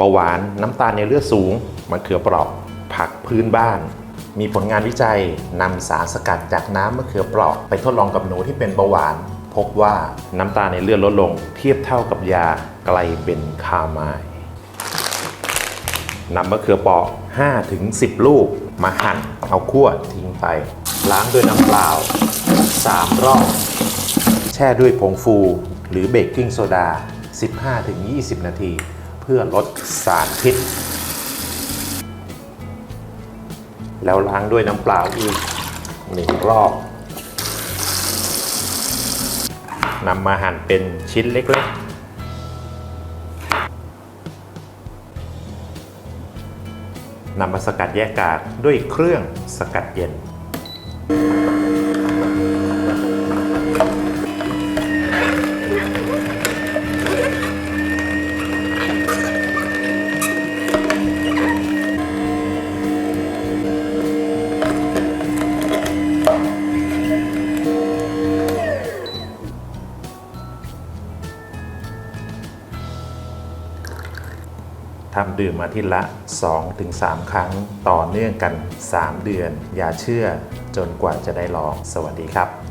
เบาหวานน้ำตาลในเลือดสูงมะเขือเปราะผักพื้นบ้าน มีผลงานวิจัยนำสารสกัดจากน้ำมะเขือเปราะไปทดลองกับหนูที่เป็นเบาหวาน พบว่าน้ำตาลในเลือดลดลง เทียบเท่ากับยาไกลเบนคามายนำมะเขือเปราะ5ถึง10 ลูกมาหั่นเอาคั่วทิ้งไป ล้างด้วยน้ำเปล่า 3 รอบ แช่ด้วยผงฟูหรือเบกกิ้งโซดา 15-20 นาที เพื่อลดสารพิษ แล้วล้างด้วยน้ำเปล่าอีกหนึ่งรอบนำมาหั่นเป็นชิ้นเล็กๆนำมาสกัดแยกกากด้วยเครื่องสกัดเย็น ทำดื่มอาทิตย์ละ 2-3 ครั้ง ต่อเนื่องกัน 3 เดือน อย่าเชื่อจนกว่าจะได้ลอง สวัสดีครับ